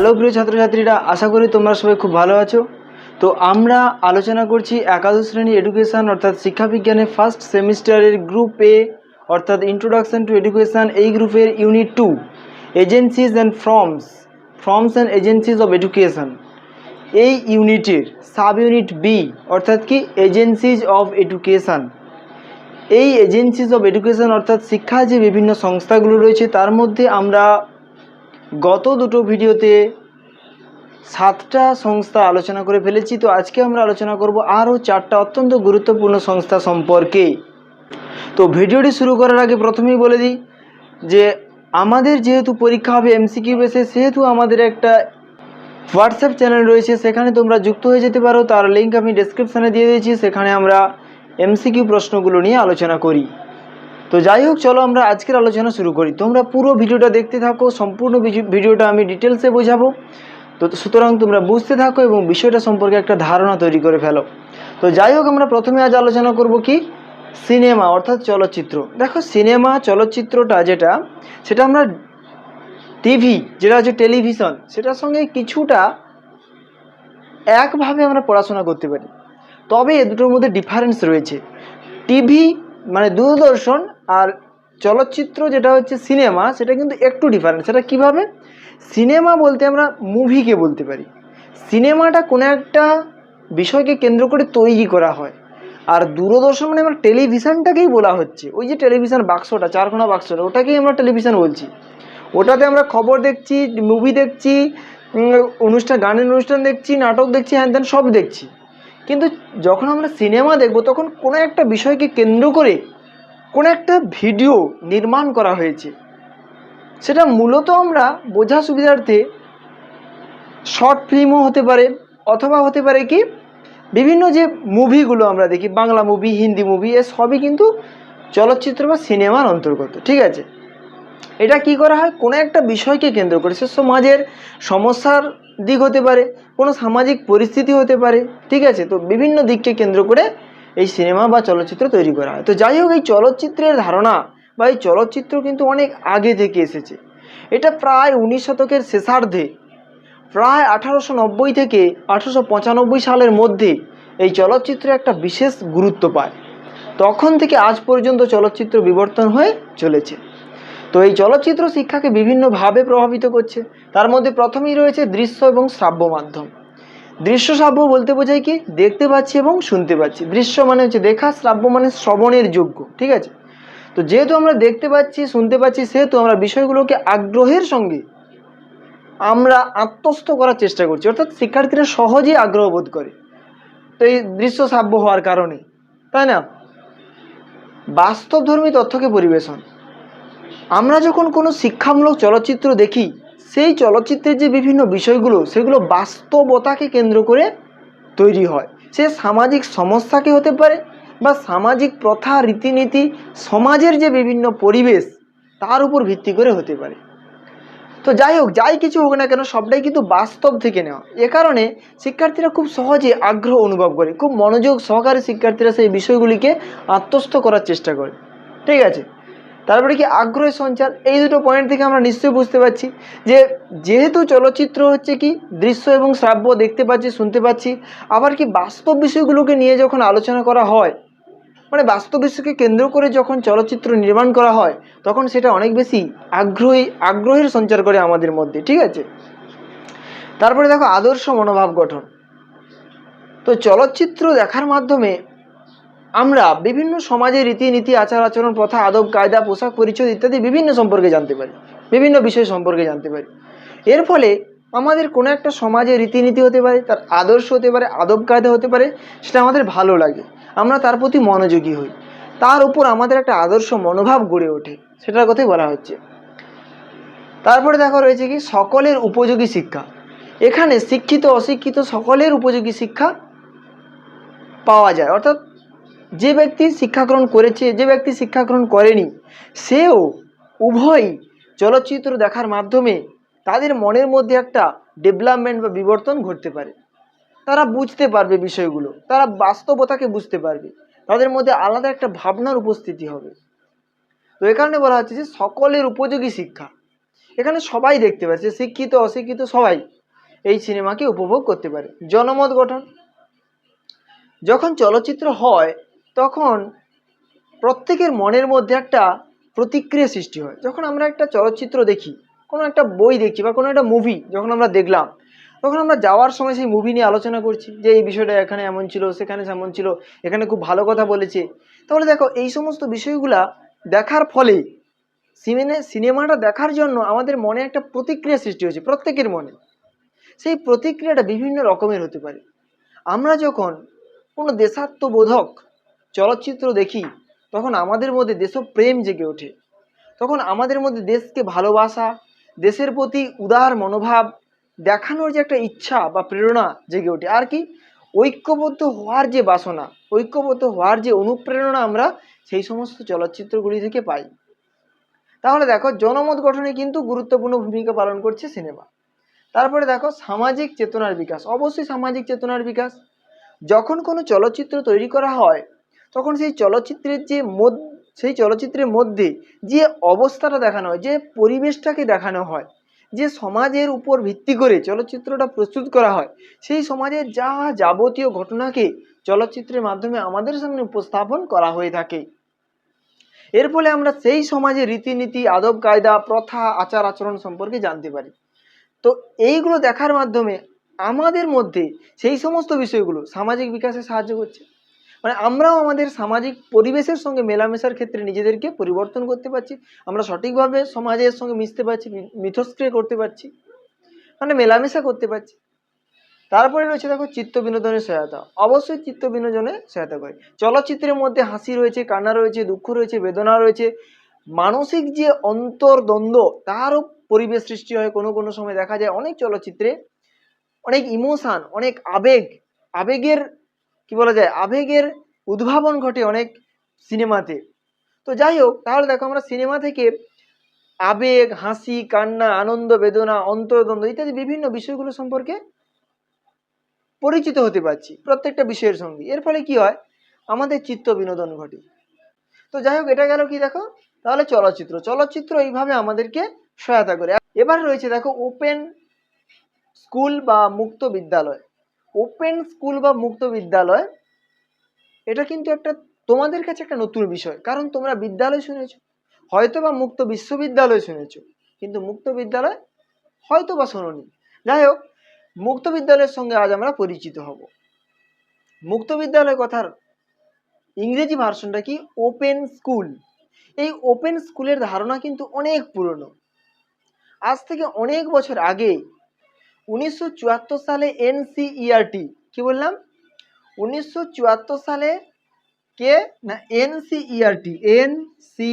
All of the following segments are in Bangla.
হ্যালো প্রিয় ছাত্রছাত্রীরা, আশা করি তোমরা সবাই খুব ভালো আছো। তো আমরা আলোচনা করছি একাদশ শ্রেণি এডুকেশন অর্থাৎ শিক্ষাবিজ্ঞানে ফার্স্ট সেমিস্টারের গ্রুপ এ অর্থাৎ ইন্ট্রোডাকশন টু এডুকেশন এই গ্রুপের unit two agencies and forms forms and agencies of education এই ইউনিটের সাব ইউনিট বি অর্থাৎ কি? এজেন্সিজ অফ এডুকেশন এই এজেন্সিজ অফ এডুকেশন অর্থাৎ শিক্ষা যে বিভিন্ন সংস্থাগুলো রয়েছে, তার মধ্যে আমরা গত দুটো ভিডিওতে সাতটা সংস্থা আলোচনা করে ফেলেছি। তো আজকে আমরা আলোচনা করব আরও চারটা অত্যন্ত গুরুত্বপূর্ণ সংস্থা সম্পর্কে। তো ভিডিওটি শুরু করার আগে প্রথমেই বলে দিই যে আমাদের যেহেতু পরীক্ষা হবে এমসিকিউ বেসে, সেহেতু আমাদের একটা হোয়াটসঅ্যাপ চ্যানেল রয়েছে, সেখানে তোমরা যুক্ত হয়ে যেতে পারো। তার লিঙ্ক আমি ডেসক্রিপশানে দিয়ে দিয়েছি, সেখানে আমরা এমসিকিউ প্রশ্নগুলো নিয়ে আলোচনা করি। তো যাই হোক, চলো আমরা আজকের আলোচনা শুরু করি। তোমরা পুরো ভিডিওটা দেখতে থাকো, সম্পূর্ণ ভিডিওটা আমি ডিটেলসে বোঝাবো। তো সুতরাং তোমরা বুঝতে থাকো এবং বিষয়টা সম্পর্কে একটা ধারণা তৈরি করে ফেলো। তো যাই হোক, আমরা প্রথমে আজ আলোচনা করব কি? সিনেমা, অর্থাৎ চলচ্চিত্র। দেখো, সিনেমা, চলচ্চিত্রটা যেটা, সেটা আমরা টিভি, যেটা হচ্ছে টেলিভিশন, সেটার সঙ্গে কিছুটা একভাবে আমরা পড়াশোনা করতে পারি। তবে এ দুটোর মধ্যে ডিফারেন্স রয়েছে। টিভি মানে দূরদর্শন আর চলচ্চিত্র যেটা হচ্ছে সিনেমা, সেটা কিন্তু একটু ডিফারেন্ট সেটা কীভাবে? সিনেমা বলতে আমরা মুভিকে বলতে পারি। সিনেমাটা কোনো একটা বিষয়কে কেন্দ্র করে তৈরি করা হয়। আর দূরদর্শন মানে আমরা টেলিভিশনটাকেই বলা হচ্ছে। ওই যে টেলিভিশন বাক্সটা, চারকোনা বাক্সটা, ওটাকেই আমরা টেলিভিশন বলছি। ওটাতে আমরা খবর দেখছি মুভি দেখছি অনুষ্ঠান, গানের অনুষ্ঠান দেখছি, নাটক দেখছি হ্যান ত্যান সব দেখছি। কিন্তু যখন আমরা সিনেমা দেখব, তখন কোনো একটা বিষয়কে কেন্দ্র করে কোনো একটা ভিডিও নির্মাণ করা হয়েছে। সেটা মূলত আমরা বোঝা সুবিধার্থে শর্ট ফিল্মও হতে পারে, অথবা হতে পারে কি, বিভিন্ন যে মুভিগুলো আমরা দেখি, বাংলা মুভি, হিন্দি মুভি, এ সবই কিন্তু চলচ্চিত্র বা সিনেমার অন্তর্গত, ঠিক আছে? এটা কি করা হয়? কোনো একটা বিষয়কে কেন্দ্র করে। সে সমাজের সমস্যার দিক হতে পারে, কোনো সামাজিক পরিস্থিতি হতে পারে, ঠিক আছে? তো বিভিন্ন দিককে কেন্দ্র করে এই সিনেমা বা চলচ্চিত্র তৈরি করা হয়। তো যাই হোক, এই চলচ্চিত্রের ধারণা বা এই চলচ্চিত্র কিন্তু অনেক আগে থেকে এসেছে। এটা প্রায় উনিশ শতকের শেষার্ধে, প্রায় আঠারোশো নব্বই থেকে আঠারোশো পঁচানব্বই সালের মধ্যে এই চলচ্চিত্র একটা বিশেষ গুরুত্ব পায়। তখন থেকে আজ পর্যন্ত চলচ্চিত্র বিবর্তন হয়ে চলেছে। তো এই চলচ্চিত্র শিক্ষাকে বিভিন্নভাবে প্রভাবিত করছে। তার মধ্যে প্রথমেই রয়েছে দৃশ্য এবং শ্রাব্য মাধ্যম। দৃশ্য শ্রাব্য বলতে বোঝায় কি? দেখতে পাচ্ছি এবং শুনতে পাচ্ছি। দৃশ্য মানে হচ্ছে দেখা শ্রাব্য মানে শ্রবণের যোগ্য, ঠিক আছে? তো যেহেতু আমরা দেখতে পাচ্ছি, শুনতে পাচ্ছি, সেহেতু আমরা বিষয়গুলোকে আগ্রহের সঙ্গে আমরা আত্মস্থ করার চেষ্টা করছি। অর্থাৎ শিক্ষার্থীরা সহজেই আগ্রহ বোধ করে। তো এই দৃশ্য শ্রাব্য হওয়ার কারণে, তাই না? বাস্তবধর্মী তথ্যকে পরিবেশন। আমরা যখন কোনো শিক্ষামূলক চলচ্চিত্র দেখি, সেই চলচ্চিত্রের যে বিভিন্ন বিষয়গুলো, সেগুলো বাস্তবতাকে কেন্দ্র করে তৈরি হয়। সে সামাজিক সমস্যাকে হতে পারে বা সামাজিক প্রথা, রীতিনীতি, সমাজের যে বিভিন্ন পরিবেশ, তার উপর ভিত্তি করে হতে পারে। তো যাই হোক, যাই কিছু হোক না কেন, সবটাই কিন্তু বাস্তব থেকে নেওয়া। এ কারণে শিক্ষার্থীরা খুব সহজে আগ্রহ অনুভব করে, খুব মনোযোগ সহকারে শিক্ষার্থীরা সেই বিষয়গুলিকে আত্মস্থ করার চেষ্টা করে। ঠিক আছে? তারপরে কি আগ্রহের সঞ্চার? এই দুটো পয়েন্ট থেকে আমরা নিশ্চয়ই বুঝতে পারছি যে যেহেতু চলচ্চিত্র হচ্ছে কি দৃশ্য এবং শ্রাব্য দেখতে পাচ্ছি, শুনতে পাচ্ছি, আবার কি বাস্তব বিষয়গুলোকে নিয়ে যখন আলোচনা করা হয় মানে বাস্তব বিষয়কে কেন্দ্র করে যখন চলচ্চিত্র নির্মাণ করা হয়, তখন সেটা অনেক বেশি আগ্রহী, আগ্রহের সঞ্চার করে আমাদের মধ্যে, ঠিক আছে? তারপরে দেখো আদর্শ মনোভাব গঠন। তো চলচ্চিত্র দেখার মাধ্যমে আমরা বিভিন্ন সমাজের রীতিনীতি আচার আচরণ প্রথা, আদব, কায়দা, পোশাক পরিচয় ইত্যাদি বিভিন্ন সম্পর্কে জানতে পারি, বিভিন্ন বিষয় সম্পর্কে জানতে পারি। এর ফলে আমাদের কোনো একটা সমাজের রীতিনীতি হতে পারে, তার আদর্শ হতে পারে, আদব কায়দা হতে পারে, সেটা আমাদের ভালো লাগে, আমরা তার প্রতি মনোযোগী হই। তার উপর আমাদের একটা আদর্শ মনোভাব গড়ে ওঠে, সেটার কথাই বলা হচ্ছে। তারপরে দেখা রয়েছে কি, সকলের উপযোগী শিক্ষা। এখানে শিক্ষিত, অশিক্ষিত সকলের উপযোগী শিক্ষা পাওয়া যায়, অর্থাৎ যে ব্যক্তি শিক্ষা গ্রহণ করেছে, যে ব্যক্তি শিক্ষাগ্রহণ করেনি, সেও উভয়ই চলচ্চিত্র দেখার মাধ্যমে তাদের মনের মধ্যে একটা ডেভেলপমেন্ট বা বিবর্তন ঘটতে পারে। তারা বুঝতে পারবে বিষয়গুলো, তারা বাস্তবতাকে বুঝতে পারবে। তাদের মধ্যে আলাদা একটা ভাবনার উপস্থিতি হবে। তো এ কারণে বলা হচ্ছে যে সকলের উপযোগী শিক্ষা। এখানে সবাই দেখতে পাচ্ছে শিক্ষিত, অশিক্ষিত সবাই এই সিনেমাকে উপভোগ করতে পারে। জনমত গঠন। যখন চলচ্চিত্র হয় তখন প্রত্যেকের মনের মধ্যে একটা প্রতিক্রিয়া সৃষ্টি হয়। যখন আমরা একটা চলচ্চিত্র দেখি, কোনো একটা বই দেখছি বা কোনো একটা মুভি যখন আমরা দেখলাম, তখন আমরা যাওয়ার সময় সেই মুভি নিয়ে আলোচনা করছি যে এই বিষয়টা এখানে এমন ছিল, সেখানে সেমন ছিল, এখানে খুব ভালো কথা বলেছে। তাহলে দেখো, এই সমস্ত বিষয়গুলা দেখার ফলে সিনেমা, সিনেমাটা দেখার জন্য আমাদের মনে একটা প্রতিক্রিয়া সৃষ্টি হয়েছে, প্রত্যেকের মনে। সেই প্রতিক্রিয়াটা বিভিন্ন রকমের হতে পারে। আমরা যখন কোনো দেশাত্মবোধক চলচ্চিত্র দেখি, তখন আমাদের মধ্যে দেশপ্রেম জেগে ওঠে। তখন আমাদের মধ্যে দেশকে ভালোবাসা, দেশের প্রতি উদার মনোভাব দেখানোর যে একটা ইচ্ছা বা প্রেরণা জেগে ওঠে। আর কি, ঐক্যবদ্ধ হওয়ার যে বাসনা, ঐক্যবদ্ধ হওয়ার যে অনুপ্রেরণা আমরা সেই সমস্ত চলচ্চিত্রগুলি থেকে পাই। তাহলে দেখো, জনমত গঠনে কিন্তু গুরুত্বপূর্ণ ভূমিকা পালন করছে সিনেমা। তারপরে দেখো, সামাজিক চেতনার বিকাশ, অবশ্যই সামাজিক চেতনার বিকাশ। যখন কোনো চলচ্চিত্র তৈরি করা হয় তখন সেই চলচ্চিত্রের যে সেই চলচ্চিত্রের মধ্যে যে অবস্থাটা দেখানো হয়, যে পরিবেশটাকে দেখানো হয়, যে সমাজের উপর ভিত্তি করে চলচ্চিত্রটা প্রস্তুত করা হয়, সেই সমাজের যা যাবতীয় ঘটনাকে চলচ্চিত্রের মাধ্যমে আমাদের সামনে উপস্থাপন করা হয়ে থাকে। এর ফলে আমরা সেই সমাজের রীতিনীতি, আদব, কায়দা, প্রথা, আচার, আচরণ সম্পর্কে জানতে পারি। তো এইগুলো দেখার মাধ্যমে আমাদের মধ্যে সেই সমস্ত বিষয়গুলো সামাজিক বিকাশে সাহায্য করছে। মানে আমরাও আমাদের সামাজিক পরিবেশের সঙ্গে মেলামেশার ক্ষেত্রে নিজেদেরকে পরিবর্তন করতে পারছি। আমরা সঠিকভাবে সমাজের সঙ্গে মিশতে পারছি মিথস্ক্রিয়া করতে পারছি। মানে মেলামেশা করতে পারছি। তারপরে রয়েছে দেখো চিত্ত বিনোদনের সহায়তা। অবশ্যই চিত্ত বিনোদনে সহায়তা করে। চলচ্চিত্রের মধ্যে হাসি রয়েছে, কান্না রয়েছে, দুঃখ রয়েছে, বেদনা রয়েছে। মানসিক যে অন্তর্দ্বন্দ্ব, তারও পরিবেশ সৃষ্টি হয়। কোনো কোনো সময় দেখা যায় অনেক চলচ্চিত্রে অনেক ইমোশান, অনেক আবেগ। আবেগের কি বলা যায়, আবেগের উদ্ভাবন ঘটে অনেক সিনেমাতে। তো যাই হোক, তাহলে দেখো আমরা সিনেমা থেকে আবেগ, হাসি, কান্না, আনন্দ, বেদনা, অন্তর্দ্বন্দ্ব ইত্যাদি বিভিন্ন বিষয়গুলো সম্পর্কে পরিচিত হতে পারছি, প্রত্যেকটা বিষয়ের সঙ্গে। এর ফলে কি হয়, আমাদের চিত্ত বিনোদন ঘটে। তো যাই হোক, এটা গেল কি দেখো? তাহলে চলচ্চিত্র। চলচ্চিত্র এইভাবে আমাদেরকে সহায়তা করে। এবার রয়েছে দেখো, ওপেন স্কুল বা মুক্ত বিদ্যালয়। ওপেন স্কুল বা মুক্ত বিদ্যালয়, এটা কিন্তু একটা তোমাদের কাছে একটা নতুন বিষয়। কারণ তোমরা বিদ্যালয় শুনেছ হয়তো বা মুক্ত বিশ্ববিদ্যালয় শুনেছ, কিন্তু মুক্ত বিদ্যালয় হয়তো বা শোনোনি। যাই হোক, মুক্ত বিদ্যালয়ের সঙ্গে আজ আমরা পরিচিত হব। মুক্ত বিদ্যালয় কথার ইংরেজি ভার্সনটা কি? ওপেন স্কুল এই ওপেন স্কুলের ধারণা কিন্তু অনেক পুরনো। আজ থেকে অনেক বছর আগে উনিশশো চুয়াত্তর সালে এনসিইআরটি, কি বললাম? উনিশশো চুয়াত্তর সালে কে? না, NCERT N C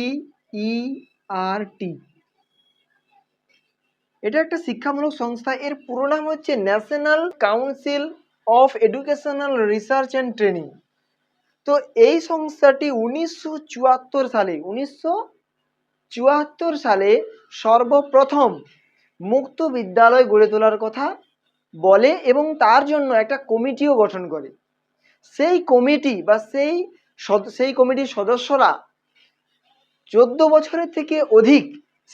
R T এটা একটা শিক্ষামূলক সংস্থা। এর পুরো নাম হচ্ছে national council of educational research and training তো এই সংস্থাটি উনিশশো চুয়াত্তর সালে, উনিশশো চুয়াত্তর সালে সর্বপ্রথম মুক্ত বিদ্যালয় গড়ে তোলার কথা বলে এবং তার জন্য একটা কমিটিও গঠন করে। সেই কমিটি বা সেই সেই কমিটির সদস্যরা চোদ্দ বছরের থেকে অধিক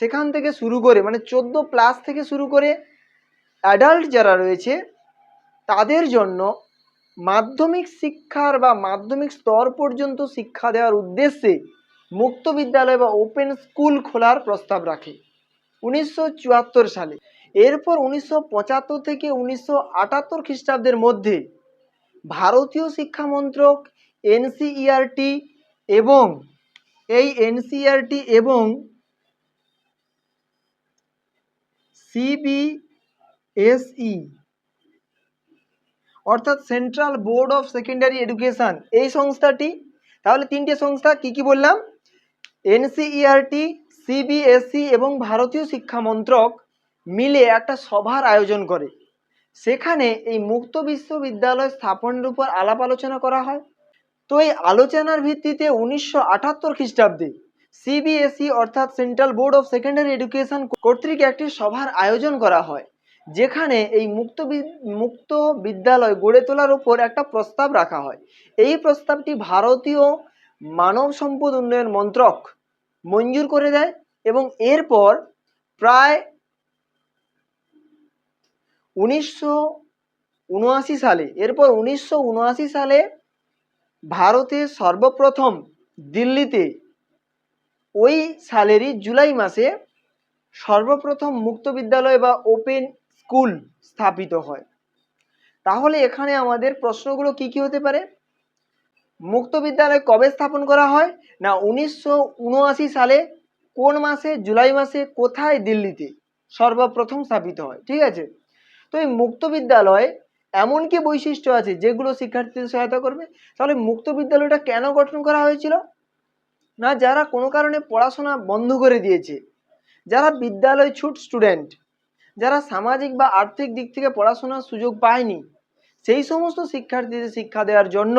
সেখান থেকে শুরু করে মানে চোদ্দ প্লাস থেকে শুরু করে অ্যাডাল্ট যারা রয়েছে, তাদের জন্য মাধ্যমিক শিক্ষার বা মাধ্যমিক স্তর পর্যন্ত শিক্ষা দেওয়ার উদ্দেশ্যে মুক্ত বিদ্যালয় বা ওপেন স্কুল খোলার প্রস্তাব রাখে। উনিশশো চুয়াত্তর সালে। এরপর উনিশশো পঁচাত্তর থেকে উনিশশো আটাত্তর খ্রিস্টাব্দের মধ্যে ভারতীয় শিক্ষা মন্ত্রক এনসিইআরটি এবং এই এনসিইআরটি এবং সিবিএসই অর্থাৎ central board of secondary education, এই সংস্থাটি, তাহলে তিনটে সংস্থা কি কি বললাম? এনসিইআরটি সিবিএসই এবং ভারতীয় শিক্ষা মন্ত্রক মিলে একটা সভার আয়োজন করে। সেখানে এই মুক্ত বিশ্ববিদ্যালয় স্থাপনের উপর আলাপ আলোচনা করা হয়। তো এই আলোচনার ভিত্তিতে উনিশশো আটাত্তর খ্রিস্টাব্দে সিবিএসই অর্থাৎ central board of secondary education কর্তৃক একটি সভার আয়োজন করা হয়, যেখানে এই মুক্ত মুক্ত বিদ্যালয় গড়ে তোলার উপর একটা প্রস্তাব রাখা হয়। এই প্রস্তাবটি ভারতীয় মানব সম্পদ উন্নয়ন মন্ত্রক মঞ্জুর করে দেয় এবং এরপর প্রায় উনিশশো উনআশি সালে, এরপর উনিশশো উনআশি সালে ভারতে সর্বপ্রথম দিল্লিতে ওই সালেরই জুলাই মাসে সর্বপ্রথম মুক্ত বিদ্যালয় বা ওপেন স্কুল স্থাপিত হয়। তাহলে এখানে আমাদের প্রশ্নগুলো কি কি হতে পারে? মুক্ত বিদ্যালয় কবে স্থাপন করা হয়? না, উনিশশো উনআশি সালে কোন মাসে, জুলাই মাসে, কোথায় দিল্লিতে সর্বপ্রথম স্থাপিত হয়? ঠিক আছে? তো এই মুক্ত বিদ্যালয় এমন কি বৈশিষ্ট্য আছে যেগুলো শিক্ষার্থীদের সহায়তা করবে? তাহলে মুক্ত বিদ্যালয়টা কেন গঠন করা হয়েছিল? না, যারা কোনো কারণে পড়াশোনা বন্ধ করে দিয়েছে, যারা বিদ্যালয় ছুট স্টুডেন্ট, যারা সামাজিক বা আর্থিক দিক থেকে পড়াশোনার সুযোগ পায়নি, সেই সমস্ত শিক্ষার্থীদের শিক্ষা দেওয়ার জন্য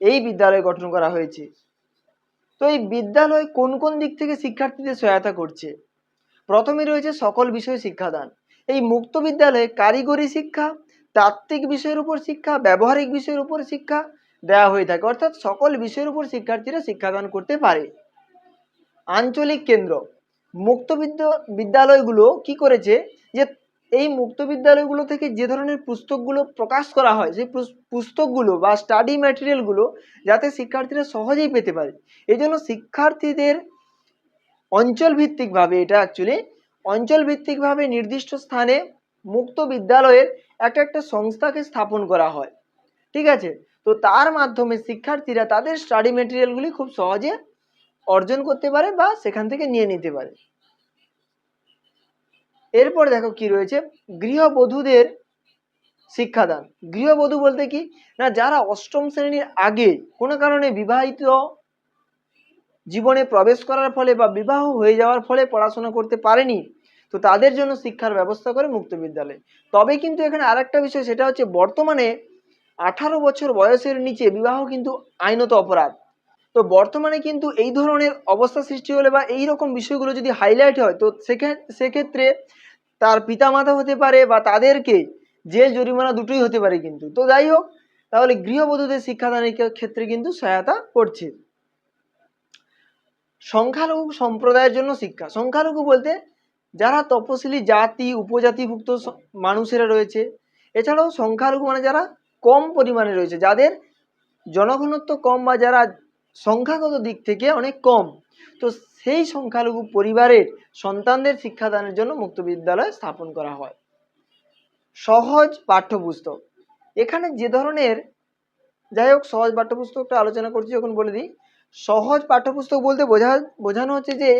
এই বিদ্যালয় গঠন করা হয়েছে। তো এই বিদ্যালয় কোন কোন দিক থেকে শিক্ষার্থীদের সহায়তা করছে? প্রথমে রয়েছে সকল বিষয়ে শিক্ষাদান। এই মুক্ত বিদ্যালয়ে কারিগরি শিক্ষা, তাত্ত্বিক বিষয়ের উপর শিক্ষা, ব্যবহারিক বিষয়ের উপর শিক্ষা দেওয়া হয়ে থাকে। অর্থাৎ সকল বিষয়ের উপর শিক্ষার্থীরা শিক্ষাদান করতে পারে। আঞ্চলিক কেন্দ্র। মুক্ত বিদ্যালয়গুলো কি করেছে? এই মুক্ত বিদ্যালয়গুলো থেকে যে ধরনের পুস্তকগুলো প্রকাশ করা হয় সেই পুস- পুস্তকগুলো বা স্টাডি ম্যাটেরিয়ালগুলো যাতে শিক্ষার্থীরা সহজেই পেতে পারে। এই জন্য শিক্ষার্থীদের অঞ্চল ভিত্তিকভাবে এটা অ্যাকচুয়ালি অঞ্চল ভিত্তিকভাবে নির্দিষ্ট স্থানে মুক্ত বিদ্যালয়ের একটা একটা সংস্থাকে স্থাপন করা হয়। ঠিক আছে? তো তার মাধ্যমে শিক্ষার্থীরা তাদের স্টাডি মেটেরিয়ালগুলি খুব সহজে অর্জন করতে পারে বা সেখান থেকে নিয়ে নিতে পারে। এরপর দেখো কি রয়েছে? গৃহবধূদের শিক্ষাদান। গৃহবধূ বলতে কি? না, যারা অষ্টম শ্রেণির আগে কোনো কারণে বিবাহিত জীবনে প্রবেশ করার ফলে বা বিবাহ হয়ে যাওয়ার ফলে পড়াশোনা করতে পারেনি, তো তাদের জন্য শিক্ষার ব্যবস্থা করে মুক্ত বিদ্যালয়। তবে কিন্তু এখানে আরেকটা বিষয়, সেটা হচ্ছে বর্তমানে আঠারো বছর বয়সের নিচে বিবাহ কিন্তু আইনত অপরাধ। তো বর্তমানে কিন্তু এই ধরনের অবস্থা সৃষ্টি হলে বা এই রকম বিষয়গুলো যদি হাইলাইট হয়, তো সেক্ষে- সেক্ষেত্রে তার পিতামাতা হতে পারে বা তাদেরকে জেল জরিমানা দুটোই হতে পারে কিন্তু। তো যাই হোক তাহলে গৃহবধূদের শিক্ষাদানের ক্ষেত্রে কিন্তু সহায়তা করছে। সংখ্যালঘু সম্প্রদায়ের জন্য শিক্ষা। সংখ্যালঘু বলতে যারা তপশিলি জাতি, উপজাতিভুক্ত মানুষেরা রয়েছে। এছাড়াও সংখ্যালঘু মানে যারা কম পরিমাণে রয়েছে, যাদের জনঘনত্ব কম বা যারা সংখ্যাগত দিক থেকে অনেক কম। তো সেই সংখ্যালঘু পরিবারের সন্তানদের শিক্ষাদানের জন্য মুক্ত বিদ্যালয় স্থাপন করা হয়। সহজ পাঠ্যপুস্তক। এখানে যে ধরনের, যাই হোক, সহজ পাঠ্যপুস্তকটা আলোচনা করছি যখন বলে দিই। সহজ পাঠ্যপুস্তক বলতে বোঝা, বোঝানো হচ্ছে যে,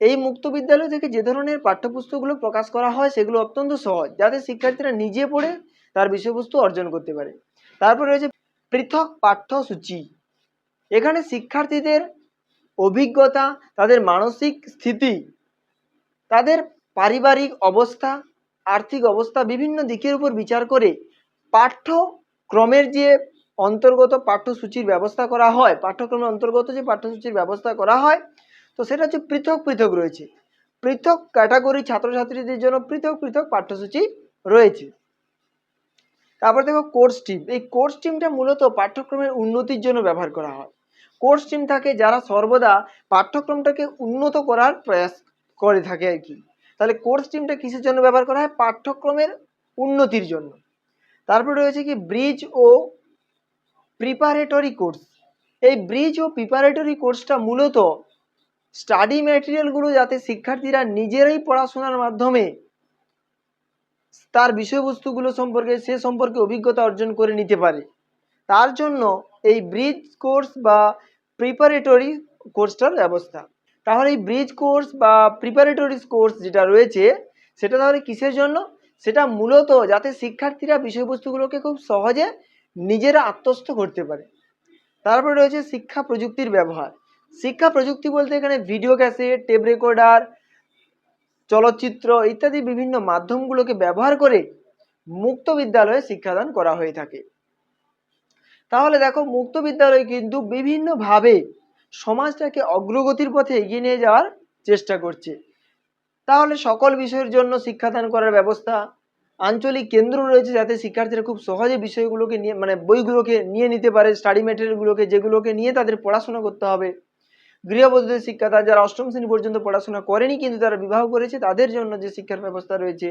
এই মুক্ত বিদ্যালয় থেকে যে ধরনের পাঠ্যপুস্তকগুলো প্রকাশ করা হয়, সেগুলো অত্যন্ত সহজ, যাতে শিক্ষার্থীরা নিজে পড়ে তার বিষয়বস্তু অর্জন করতে পারে। তারপর রয়েছে পৃথক পাঠ্যসূচি। এখানে শিক্ষার্থীদের অভিজ্ঞতা, তাদের মানসিক স্থিতি, তাদের পারিবারিক অবস্থা, আর্থিক অবস্থা বিভিন্ন দিকের উপর বিচার করে পাঠ্যক্রমের যে অন্তর্গত পাঠ্যসূচির ব্যবস্থা করা হয়, পাঠ্যক্রমের অন্তর্গত যে পাঠ্যসূচির ব্যবস্থা করা হয়, তো সেটা হচ্ছে পৃথক পৃথক রয়েছে। পৃথক ক্যাটাগরি ছাত্রছাত্রীদের জন্য পৃথক পৃথক পাঠ্যসূচি রয়েছে। তারপর দেখো কোর্স টিম এই কোর্স টিমটা মূলত পাঠ্যক্রমের উন্নতির জন্য ব্যবহার করা হয়। কোর্স টিম থাকে যারা সর্বদা পাঠ্যক্রমটাকে উন্নত করার প্রয়াস করে থাকে আর কি। তাহলে কোর্স টিমটা কিসের জন্য ব্যবহার করা হয়? পাঠ্যক্রমের উন্নতির জন্য। তারপরে রয়েছে কি ব্রিজ ও প্রিপারেটরি কোর্স এই ব্রিজ ও প্রিপারেটরি কোর্সটা মূলত স্টাডি ম্যাটেরিয়ালগুলো যাতে শিক্ষার্থীরা নিজেরাই পড়াশোনার মাধ্যমে তার বিষয়বস্তুগুলো সম্পর্কে, সে সম্পর্কে অভিজ্ঞতা অর্জন করে নিতে পারে। তার জন্য এই ব্রিজ কোর্স বা প্রিপারেটরি কোর্সটার ব্যবস্থা। তাহলে এই ব্রিজ কোর্স বা প্রিপারেটরি কোর্স যেটা রয়েছে, সেটা তাহলে কিসের জন্য? সেটা মূলত যাতে শিক্ষার্থীরা বিষয়বস্তুগুলোকে খুব সহজে নিজেরা আত্মস্থ করতে পারে। তারপরে রয়েছে শিক্ষা প্রযুক্তির ব্যবহার। শিক্ষা প্রযুক্তি বলতে এখানে ভিডিও ক্যাসেট টেপ রেকর্ডার চলচ্চিত্র ইত্যাদি বিভিন্ন মাধ্যমগুলোকে ব্যবহার করে মুক্ত বিদ্যালয়ে শিক্ষাদান করা হয়ে থাকে। তাহলে দেখো মুক্ত বিদ্যালয় কিন্তু বিভিন্নভাবে সমাজটাকে অগ্রগতির পথে এগিয়ে নিয়ে যাওয়ার চেষ্টা করছে। তাহলে সকল বিষয়ের জন্য শিক্ষাদান করার ব্যবস্থা, আঞ্চলিক কেন্দ্র রয়েছে যাতে শিক্ষার্থীরা খুব সহজে বিষয়গুলোকে নিয়ে মানে বইগুলোকে নিয়ে নিতে পারে স্টাডি ম্যাটেরিয়ালগুলোকে যেগুলোকে নিয়ে তাদের পড়াশোনা করতে হবে। গৃহবধূদের শিক্ষাদান যারা অষ্টম শ্রেণি পর্যন্ত পড়াশোনা করেনি কিন্তু তারা বিবাহ করেছে, তাদের জন্য যে শিক্ষার ব্যবস্থা রয়েছে,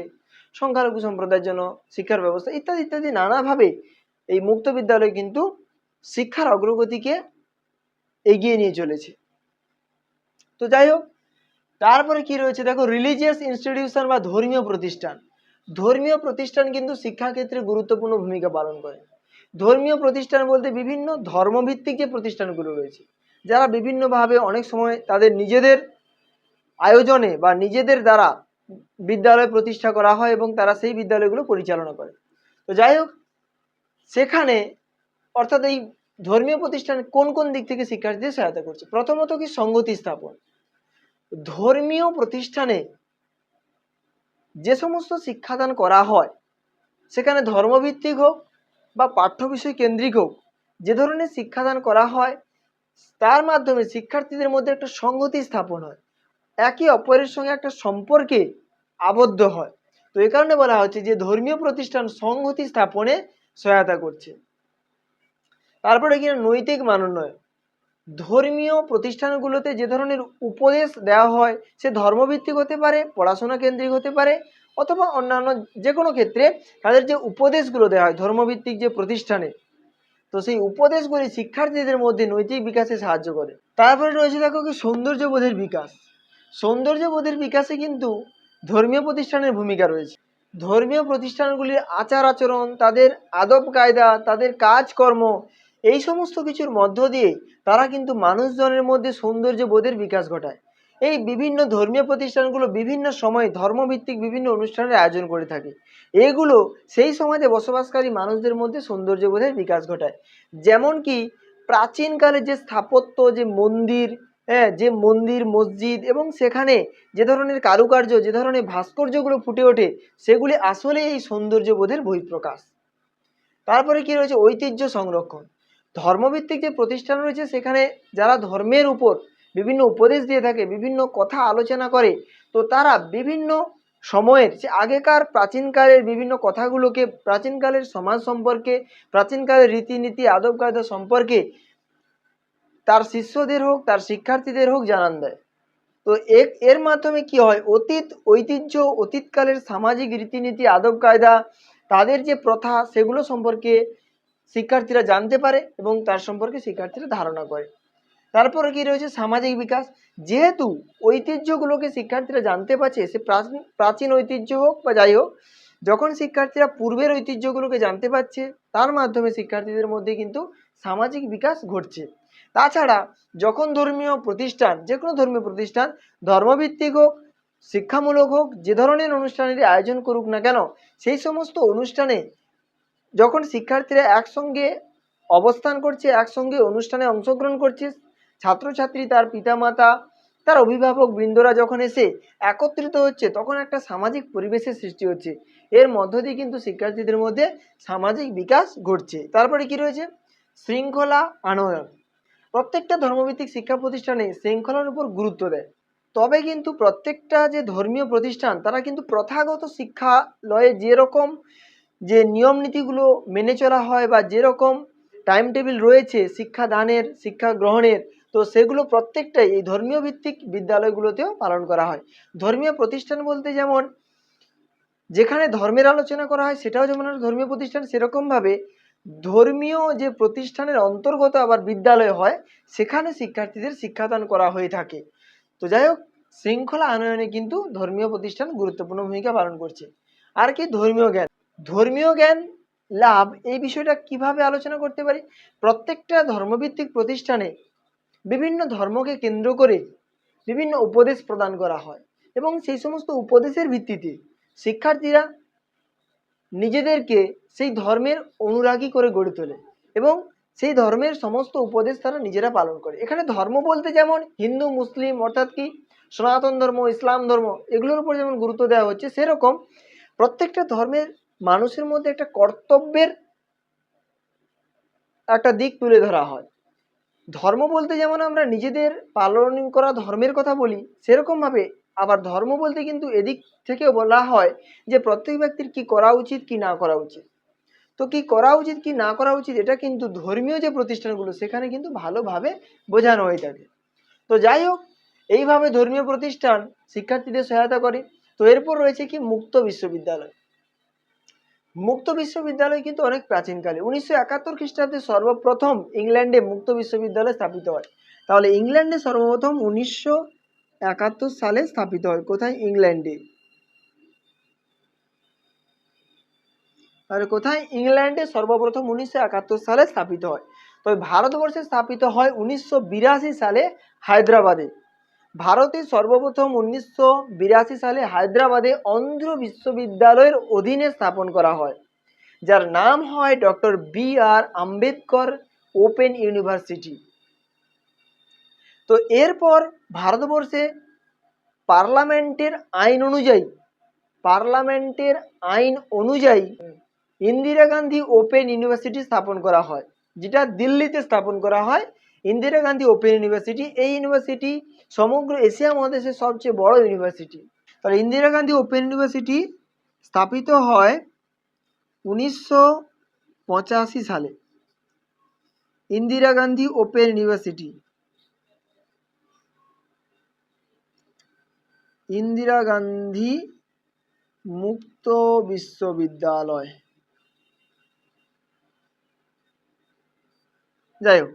সংখ্যালঘু সম্প্রদায়ের জন্য শিক্ষার ব্যবস্থা, ইত্যাদি ইত্যাদি নানাভাবে এই মুক্ত বিদ্যালয় কিন্তু শিক্ষার অগ্রগতিকে এগিয়ে নিয়ে চলেছে। তো যাই হোক, তারপরে কি রয়েছে? দেখো রিলিজিয়াস ইনস্টিটিউশন বা ধর্মীয় প্রতিষ্ঠান। ধর্মীয় প্রতিষ্ঠান কিন্তু শিক্ষাক্ষেত্রে গুরুত্বপূর্ণ ভূমিকা পালন করে। ধর্মীয় প্রতিষ্ঠান বলতে বিভিন্ন ধর্মভিত্তিক যে প্রতিষ্ঠানগুলো রয়েছে, যারা বিভিন্নভাবে অনেক সময় তাদের নিজেদের আয়োজনে বা নিজেদের দ্বারা বিদ্যালয় প্রতিষ্ঠা করা হয় এবং তারা সেই বিদ্যালয়গুলো পরিচালনা করে। তো যাই হোক সেখানে অর্থাৎ এই ধর্মীয় প্রতিষ্ঠান কোন কোন দিক থেকে শিক্ষার্থীদের সহায়তা করছে? প্রথমত কি সংগতি স্থাপন? ধর্মীয় প্রতিষ্ঠানে যে সমস্ত শিক্ষাদান করা হয়, সেখানে ধর্মভিত্তিক হোক বা পাঠ্য বিষয় কেন্দ্রিক হোক, যে ধরনের শিক্ষাদান করা হয়, তার মাধ্যমে শিক্ষার্থীদের মধ্যে একটা সংগতি স্থাপন হয়। একে অপরের সঙ্গে একটা সম্পর্কে আবদ্ধ হয়। তো এই কারণে বলা হচ্ছে যে ধর্মীয় প্রতিষ্ঠান সংহতি স্থাপনে সহায়তা করছে। তারপরে কিনা নৈতিক মানোন্নয়ন। ধর্মীয় প্রতিষ্ঠানগুলোতে যে ধরনের উপদেশ দেওয়া হয়, সে ধর্মভিত্তিক হতে পারে, পড়াশোনা কেন্দ্রিক হতে পারে, অথবা অন্যান্য যে কোনো ক্ষেত্রে তাদের যে উপদেশগুলো দেওয়া হয়, ধর্মভিত্তিক যে প্রতিষ্ঠানে, তো সেই উপদেশগুলি শিক্ষার্থীদের মধ্যে নৈতিক বিকাশে সাহায্য করে। তারপরে রয়েছে দেখো কি, সৌন্দর্যবোধের বিকাশ। সৌন্দর্যবোধের বিকাশে কিন্তু ধর্মীয় প্রতিষ্ঠানের ভূমিকা রয়েছে। ধর্মীয় প্রতিষ্ঠানগুলির আচার আচরণ, তাদের আদব কায়দা, তাদের কাজকর্ম, এই সমস্ত কিছুর মধ্য দিয়ে তারা কিন্তু মানুষজনের মধ্যে সৌন্দর্যবোধের বিকাশ ঘটায়। এই বিভিন্ন ধর্মীয় প্রতিষ্ঠানগুলো বিভিন্ন সময়ে ধর্মভিত্তিক বিভিন্ন অনুষ্ঠানের আয়োজন করে থাকে। এগুলো সেই সমাজে বসবাসকারী মানুষদের মধ্যে সৌন্দর্যবোধের বিকাশ ঘটায়। যেমন কি প্রাচীনকালে যে স্থাপত্য, যে মন্দির হ্যাঁ যে মন্দির, মসজিদ এবং সেখানে যে ধরনের কারুকার্য, যে ধরনের ভাস্কর্যগুলো ফুটে ওঠে, সেগুলি আসলে এই সৌন্দর্যবোধের বহিঃপ্রকাশ। তারপরে কি রয়েছে? ঐতিহ্য সংরক্ষণ। ধর্মভিত্তিক যে প্রতিষ্ঠান রয়েছে, সেখানে যারা ধর্মের উপর বিভিন্ন উপদেশ দিয়ে থাকে, বিভিন্ন কথা আলোচনা করে, তো তারা বিভিন্ন সময়ের, যে আগেকার প্রাচীনকালের বিভিন্ন কথাগুলোকে, প্রাচীনকালের সমাজ সম্পর্কে, প্রাচীনকালের রীতিনীতি আদব কায়দা সম্পর্কে তার শিষ্যদের হোক, তার শিক্ষার্থীদের হোক জানান দেয়। তো এর এর মাধ্যমে কি হয়? অতীত, ঐতিহ্য, অতীতকালের সামাজিক রীতিনীতি, আদব কায়দা, তাদের যে প্রথা, সেগুলো সম্পর্কে শিক্ষার্থীরা জানতে পারে এবং তার সম্পর্কে শিক্ষার্থীরা ধারণা করে। তারপরে কি রয়েছে? সামাজিক বিকাশ। যেহেতু ঐতিহ্যগুলোকে শিক্ষার্থীরা জানতে পারছে, সে প্রাচীন প্রাচীন ঐতিহ্য হোক বা যাই হোক, যখন শিক্ষার্থীরা পূর্বের ঐতিহ্যগুলোকে জানতে পারছে, তার মাধ্যমে শিক্ষার্থীদের মধ্যে কিন্তু সামাজিক বিকাশ ঘটছে। তাছাড়া যখন ধর্মীয় প্রতিষ্ঠান যে কোনো ধর্মীয় প্রতিষ্ঠান, ধর্মভিত্তিক হোক, শিক্ষামূলক হোক, যে ধরনের অনুষ্ঠানের আয়োজন করুক না কেন, সেই সমস্ত অনুষ্ঠানে যখন শিক্ষার্থীরা একসঙ্গে অবস্থান করছে, একসঙ্গে অনুষ্ঠানে অংশগ্রহণ করছে, ছাত্রছাত্রী তার পিতামাতা, তার অভিভাবক বৃন্দরা যখন এসে একত্রিত হচ্ছে, তখন একটা সামাজিক পরিবেশের সৃষ্টি হচ্ছে। এর মধ্য দিয়ে কিন্তু শিক্ষার্থীদের মধ্যে সামাজিক বিকাশ ঘটছে। তারপরে কি রয়েছে? শৃঙ্খলা আনয়ন। প্রত্যেকটা ধর্মভিত্তিক শিক্ষা প্রতিষ্ঠানে শৃঙ্খলার উপর গুরুত্ব দেয়। তবে কিন্তু প্রত্যেকটা যে ধর্মীয় প্রতিষ্ঠান, তারা কিন্তু প্রথাগত শিক্ষালয়ে যেরকম যে নিয়ম নীতিগুলো মেনে চলা হয় বা যেরকম টাইম টেবিল রয়েছে শিক্ষাদানের শিক্ষা গ্রহণের তো সেগুলো প্রত্যেকটাই এই ধর্মীয় ভিত্তিক বিদ্যালয়গুলোতেও পালন করা হয়। ধর্মীয় প্রতিষ্ঠান বলতে যেমন, যেখানে ধর্মের আলোচনা করা হয়, সেটাও যেমন ধর্মীয় প্রতিষ্ঠান, সেরকমভাবে ধর্মীয় যে প্রতিষ্ঠানের অন্তর্গত আবার বিদ্যালয় হয়, সেখানে শিক্ষার্থীদের শিক্ষাদান করা হয়ে থাকে। তো যাই হোক, শৃঙ্খলা আনয়নে কিন্তু ধর্মীয় প্রতিষ্ঠান গুরুত্বপূর্ণ ভূমিকা পালন করছে। আর কি ধর্মীয় জ্ঞান? ধর্মীয় জ্ঞান লাভ, এই বিষয়টা কীভাবে আলোচনা করতে পারি? প্রত্যেকটা ধর্মভিত্তিক প্রতিষ্ঠানে বিভিন্ন ধর্মকে কেন্দ্র করে বিভিন্ন উপদেশ প্রদান করা হয় এবং সেই সমস্ত উপদেশের ভিত্তিতে শিক্ষার্থীরা নিজেদেরকে সেই ধর্মের অনুরাগী করে গড়ে তোলে এবং সেই ধর্মের সমস্ত উপদেশ তারা নিজেরা পালন করে। এখানে ধর্ম বলতে যেমন হিন্দু, মুসলিম অর্থাৎ কি? সনাতন ধর্ম, ইসলাম ধর্ম, এগুলোর উপর যেমন গুরুত্ব দেওয়া হচ্ছে, সেরকম প্রত্যেকটা ধর্মের মানুষের মধ্যে একটা কর্তব্যের একটা দিক তুলে ধরা হয়। ধর্ম বলতে যেমন আমরা নিজেদের পালন করা ধর্মের কথা বলি, সেরকমভাবে আবার ধর্ম বলতে কিন্তু এদিক থেকেও বলা হয় যে প্রত্যেক ব্যক্তির কি করা উচিত, কি না করা উচিত। তো কি করা উচিত, কি না করা উচিত, এটা কিন্তু ধর্মীয় যে প্রতিষ্ঠানগুলো, সেখানে কিন্তু ভালোভাবে বোঝানো হয়ে থাকে। তো যাই হোক, এইভাবে ধর্মীয় প্রতিষ্ঠান শিক্ষার্থীদের সহায়তা করে। তো এরপর রয়েছে কি, মুক্ত বিশ্ববিদ্যালয়। মুক্ত বিশ্ববিদ্যালয় কিন্তু অনেক প্রাচীনকালে, উনিশশো একাত্তর খ্রিস্টাব্দে সর্বপ্রথম ইংল্যান্ডে মুক্ত বিশ্ববিদ্যালয় স্থাপিত হয়। তাহলে ইংল্যান্ডে সর্বপ্রথম উনিশশো একাত্তর সালে স্থাপিত হয়, কোথায়? ইংল্যান্ডে। তাহলে কোথায়? ইংল্যান্ডে সর্বপ্রথম উনিশশো একাত্তর সালে স্থাপিত হয়। তবে ভারতবর্ষে স্থাপিত হয় উনিশশো বিরাশি সালে হায়দ্রাবাদে। ভারতে সর্বপ্রথম উনিশশো বিরাশি সালে হায়দ্রাবাদে অন্ধ্র বিশ্ববিদ্যালয়ের অধীনে স্থাপন করা হয়, যার নাম হয় doctor B R Ambedkar open university. তো এরপর ভারতবর্ষে পার্লামেন্টের আইন অনুযায়ী, পার্লামেন্টের আইন অনুযায়ী ইন্দিরা গান্ধী ওপেন ইউনিভার্সিটি স্থাপন করা হয়, যেটা দিল্লিতে স্থাপন করা হয়। ইন্দিরা গান্ধী ওপেন ইউনিভার্সিটি, এই ইউনিভার্সিটি সমগ্র এশিয়া মহাদেশের সবচেয়ে বড় ইউনিভার্সিটি। তাহলে ইন্দিরা গান্ধী ওপেন ইউনিভার্সিটি স্থাপিত হয় উনিশশো পঁচাশি সালে। Indira Gandhi open university. Indira Gandhi মুক্ত বিশ্ববিদ্যালয়। যাই হোক।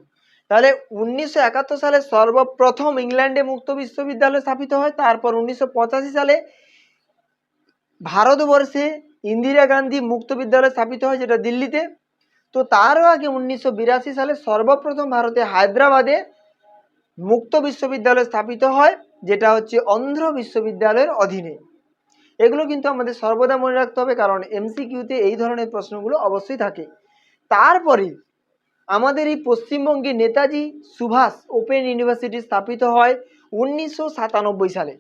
তাহলে উনিশশো একাত্তর সালে সর্বপ্রথম ইংল্যান্ডে মুক্ত বিশ্ববিদ্যালয় স্থাপিত হয়। তারপর উনিশশো পঁচাশি সালে ভারতবর্ষে ইন্দিরা গান্ধী মুক্ত বিদ্যালয় স্থাপিত হয়, যেটা দিল্লিতে। তো তারও আগে উনিশশো বিরাশি সালে সর্বপ্রথম ভারতে হায়দ্রাবাদে মুক্ত বিশ্ববিদ্যালয় স্থাপিত হয়, যেটা হচ্ছে অন্ধ্র বিশ্ববিদ্যালয়ের অধীনে। এগুলো কিন্তু আমাদের সর্বদা মনে রাখতে হবে, কারণ এমসিকিউতে এই ধরনের প্রশ্নগুলো অবশ্যই থাকে। তারপরে আমাদের এই পশ্চিমবঙ্গে নেতাজি সুভাষ ওপেন ইউনিভার্সিটি স্থাপিত হয় উনিশশো সাতানব্বই সালে।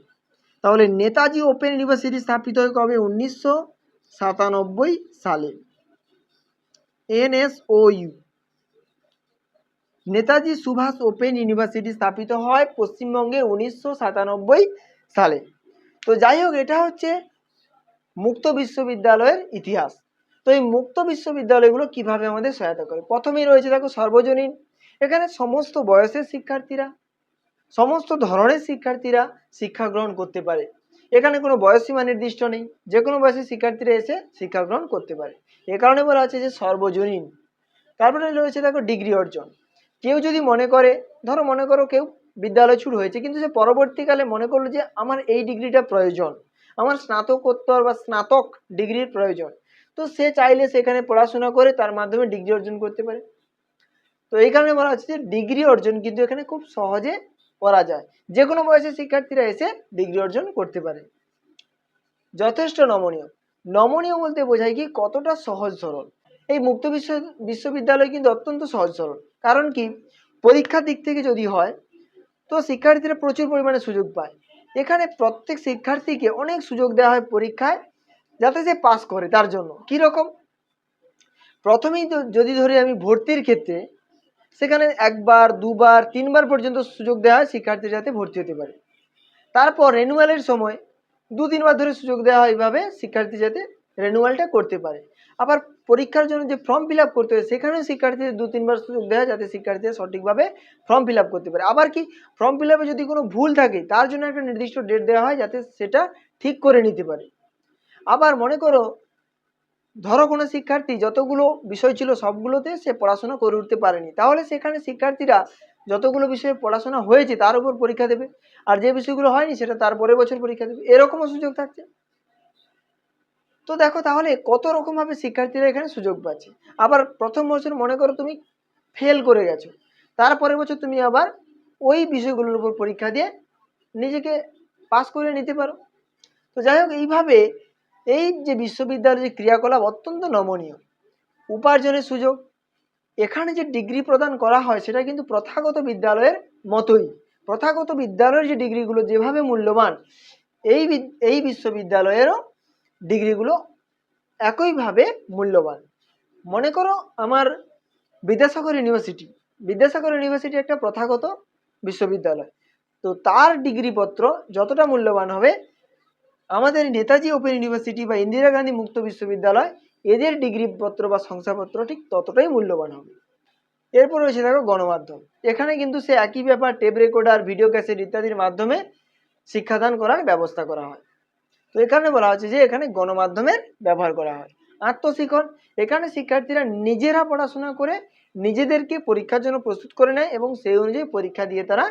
তাহলে নেতাজি ওপেন ইউনিভার্সিটি স্থাপিত হয় কবে? উনিশশো সাতানব্বই সালে। NSOU. Netaji Subhash open university স্থাপিত হয় পশ্চিমবঙ্গে উনিশশো সাতানব্বই সালে। তো যাই হোক, এটা হচ্ছে মুক্ত বিশ্ববিদ্যালয়ের ইতিহাস। তো এই মুক্ত বিশ্ববিদ্যালয়গুলো কীভাবে আমাদের সহায়তা করে? প্রথমেই রয়েছে দেখো সর্বজনীন। এখানে সমস্ত বয়সের শিক্ষার্থীরা, সমস্ত ধরনের শিক্ষার্থীরা শিক্ষা গ্রহণ করতে পারে। এখানে কোনো বয়সীমা নির্দিষ্ট নেই যে কোনো বয়সের শিক্ষার্থীরা এসে শিক্ষা গ্রহণ করতে পারে। এ কারণে বলা আছে যে সর্বজনীন। তারপরে রয়েছে দেখো ডিগ্রি অর্জন। কেউ যদি মনে করে, ধরো মনে করো কেউ বিদ্যালয় ছুট হয়েছে, কিন্তু সে পরবর্তীকালে মনে করল যে আমার এই ডিগ্রিটা প্রয়োজন। আমার স্নাতকোত্তর বা স্নাতক ডিগ্রির প্রয়োজন। তো সে চাইলে সেখানে পড়াশোনা করে তার মাধ্যমে ডিগ্রি অর্জন করতে পারে। তো এই কারণে বলা হচ্ছে যে ডিগ্রি অর্জন কিন্তু এখানে খুব সহজে করা যায়। যে কোনো বয়সের শিক্ষার্থীরা এসে ডিগ্রি অর্জন করতে পারে। যথেষ্ট নমনীয়। নমনীয় বলতে বোঝায় কি কতটা সহজ সরল। এই মুক্ত বিশ্ব, বিশ্ববিদ্যালয় কিন্তু অত্যন্ত সহজ সরল। কারণ কি? পরীক্ষার দিক থেকে যদি হয়, তো শিক্ষার্থীরা প্রচুর পরিমাণে সুযোগ পায়। এখানে প্রত্যেক শিক্ষার্থীকে অনেক সুযোগ দেওয়া হয় পরীক্ষায়। যাতে সে পাস করে, তার জন্য। কি রকম? প্রথমেই তো যদি ধরি আমি ভর্তির ক্ষেত্রে, সেখানে একবার, দুবার, তিনবার পর্যন্ত সুযোগ দেওয়া হয় শিক্ষার্থী যাতে ভর্তি হতে পারে। তারপর রেনুয়ালের সময় দু, তিনবার ধরে সুযোগ দেওয়া হয় এইভাবে শিক্ষার্থী যাতে রেনুয়ালটা করতে পারে। আবার পরীক্ষার জন্য যে ফর্ম ফিল আপ করতে হয়, সেখানেও শিক্ষার্থীদের দু, তিনবার সুযোগ দেওয়া যাতে শিক্ষার্থীরা সঠিকভাবে ফর্ম ফিল করতে পারে। আবার কি ফর্ম ফিল যদি কোনো ভুল থাকে, তার জন্য একটা নির্দিষ্ট ডেট দেওয়া হয় যাতে সেটা ঠিক করে নিতে পারে। আবার মনে করো, ধরো কোনো শিক্ষার্থী যতগুলো বিষয় ছিল সবগুলোতে সে পড়াশোনা করে উঠতে পারেনি, তাহলে সেখানে শিক্ষার্থীরা যতগুলো বিষয়ে পড়াশোনা হয়েছে তার উপর পরীক্ষা দেবে, আর যে বিষয়গুলো হয়নি সেটা তার পরের বছর পরীক্ষা দেবে, এরকমও সুযোগ থাকছে। তো দেখো তাহলে কত রকমভাবে শিক্ষার্থীরা এখানে সুযোগ পাচ্ছে। আবার প্রথম বছর মনে করো তুমি ফেল করে গেছো তারপরের বছর তুমি আবার ওই বিষয়গুলোর উপর পরীক্ষা দিয়ে নিজেকে পাস করে নিতে পারো। তো যাই হোক, এইভাবে এই যে বিশ্ববিদ্যালয়ের যে ক্রিয়াকলাপ অত্যন্ত নমনীয়, উপার্জনের সুযোগ, এখানে যে ডিগ্রি প্রদান করা হয় সেটা কিন্তু প্রথাগত বিদ্যালয়ের মতোই। প্রথাগত বিদ্যালয়ের যে ডিগ্রিগুলো যেভাবে মূল্যবান, এই এই বিশ্ববিদ্যালয়েরও ডিগ্রিগুলো একইভাবে মূল্যবান। মনে করো আমার বিদ্যাসাগর ইউনিভার্সিটি বিদ্যাসাগর ইউনিভার্সিটি একটা প্রথাগত বিশ্ববিদ্যালয়। তো তার ডিগ্রিপত্র যতটা মূল্যবান হবে আমাদের নেতাজি ওপেন ইউনিভার্সিটি বা ইন্দিরা গান্ধী মুক্ত বিশ্ববিদ্যালয়, এদের ডিগ্রিপত্র বা শংসাপত্র ঠিক ততটাই মূল্যবান হবে। এরপর রয়েছে দেখো গণমাধ্যম। এখানে কিন্তু সে একই ব্যাপার, টেপ রেকর্ডার, ভিডিও ক্যাসেট ইত্যাদির মাধ্যমে শিক্ষাদান করার ব্যবস্থা করা হয়। তো এখানে বলা হচ্ছে যে এখানে গণমাধ্যমের ব্যবহার করা হয়। আত্মশিক্ষণ, এখানে শিক্ষার্থীরা নিজেরা পড়াশোনা করে নিজেদেরকে পরীক্ষার জন্য প্রস্তুত করে নেয় এবং সেই অনুযায়ী পরীক্ষা দিয়ে তারা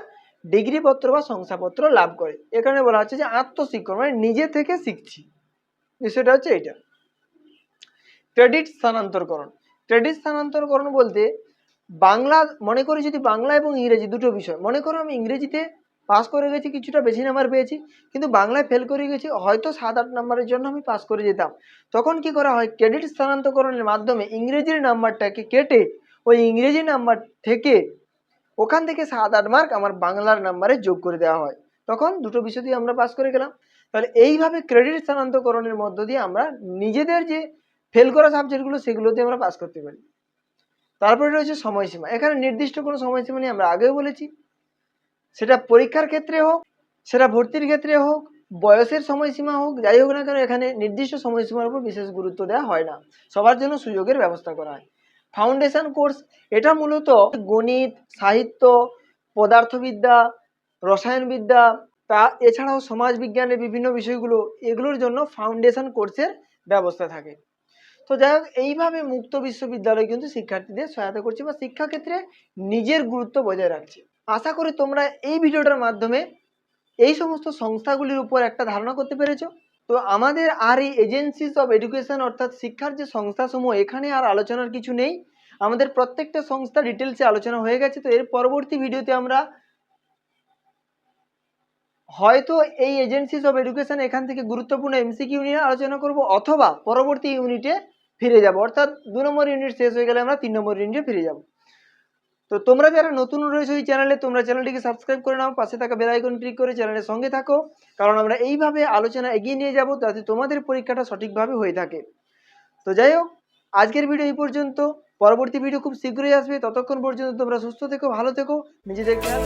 ডিগ্রিপত্র বা শংসাপত্র লাভ করে। এখানে বলা হচ্ছে যে আত্মশিক্ষণ মানে নিজে থেকে শিখছি। বিষয়টা হচ্ছে এটা ক্রেডিট স্থানান্তরকরণ। ক্রেডিট স্থানান্তরকরণ বলতে বাংলা, মনে করি যদি বাংলা এবং ইংরেজি দুটো বিষয়, মনে করো আমি ইংরেজিতে পাস করে গেছি, কিছুটা বেশি নাম্বার পেয়েছি, কিন্তু বাংলায় ফেল করে গেছি, হয়তো সাত আট নাম্বারের জন্য আমি পাস করে যেতাম। তখন কি করা হয়? ক্রেডিট স্থানান্তরকরণের মাধ্যমে ইংরেজির নাম্বারটাকে কেটে ওই ইংরেজি নাম্বার থেকে ওখান থেকে সাত আট মার্ক আমার বাংলার নাম্বারে যোগ করে দেওয়া হয়। তখন দুটো বিষয় দিয়ে আমরা পাস করে গেলাম। তাহলে এইভাবে ক্রেডিট স্থানান্তরকরণের মধ্য দিয়ে আমরা নিজেদের যে ফেল করা সাবজেক্টগুলো সেগুলো দিয়ে আমরা পাস করতে পারি। তারপরে রয়েছে সময়সীমা। এখানে নির্দিষ্ট কোনো সময়সীমা নিয়ে আমরা আগেও বলেছি। সেটা পরীক্ষার ক্ষেত্রে হোক, সেটা ভর্তির ক্ষেত্রে হোক, বয়সের সময়সীমা হোক, যাই হোক না কেন এখানে নির্দিষ্ট সময়সীমার উপর বিশেষ গুরুত্ব দেওয়া হয় না। সবার জন্য সুযোগের ব্যবস্থা করা হয়। ফাউন্ডেশন কোর্স, এটা মূলত গণিত, সাহিত্য, পদার্থবিদ্যা, রসায়নবিদ্যা, তা এছাড়াও সমাজবিজ্ঞানের বিভিন্ন বিষয়গুলো, এগুলোর জন্য ফাউন্ডেশন কোর্সের ব্যবস্থা থাকে। তো যাই হোক, এইভাবে মুক্ত বিশ্ববিদ্যালয় কিন্তু শিক্ষার্থীদের সহায়তা করছে বা শিক্ষাক্ষেত্রে নিজের গুরুত্ব বজায় রাখছে। আশা করি তোমরা এই ভিডিওটার মাধ্যমে এই সমস্ত সংস্থাগুলির উপর একটা ধারণা করতে পেরেছ। তো আমাদের আর এই এজেন্সিস অফ এডুকেশন অর্থাৎ শিক্ষার যে সংস্থাসমূহ, এখানে আর আলোচনার কিছু নেই। আমাদের প্রত্যেকটা সংস্থা ডিটেলসে আলোচনা হয়ে গেছে। তো এর পরবর্তী ভিডিওতে আমরা হয়তো এই এজেন্সিস অফ এডুকেশন এখান থেকে গুরুত্বপূর্ণ এমসিকিউ নিয়ে আলোচনা করব, অথবা পরবর্তী ইউনিটে ফিরে যাব। অর্থাৎ দু নম্বর ইউনিট শেষ হয়ে গেলে আমরা তিন নম্বর ইউনিটে ফিরে যাব। তো তোমরা যারা নতুন রয়েছে ওই চ্যানেলে তোমরা চ্যানেলটিকে সাবস্ক্রাইব করে নাও, পাশে থাকা বেল আইকন ক্লিক করে চ্যানেলের সঙ্গে থাকো, কারণ আমরা এইভাবে আলোচনা এগিয়ে নিয়ে যাব যাতে তোমাদের পরীক্ষাটা সঠিকভাবে হয়ে থাকে। তো যাই হোক, আজকের ভিডিও এই পর্যন্ত। পরবর্তী ভিডিও খুব শীঘ্রই আসবে। ততক্ষণ পর্যন্ত তোমরা সুস্থ থেকো, ভালো থেকো, নিজেদের খেয়াল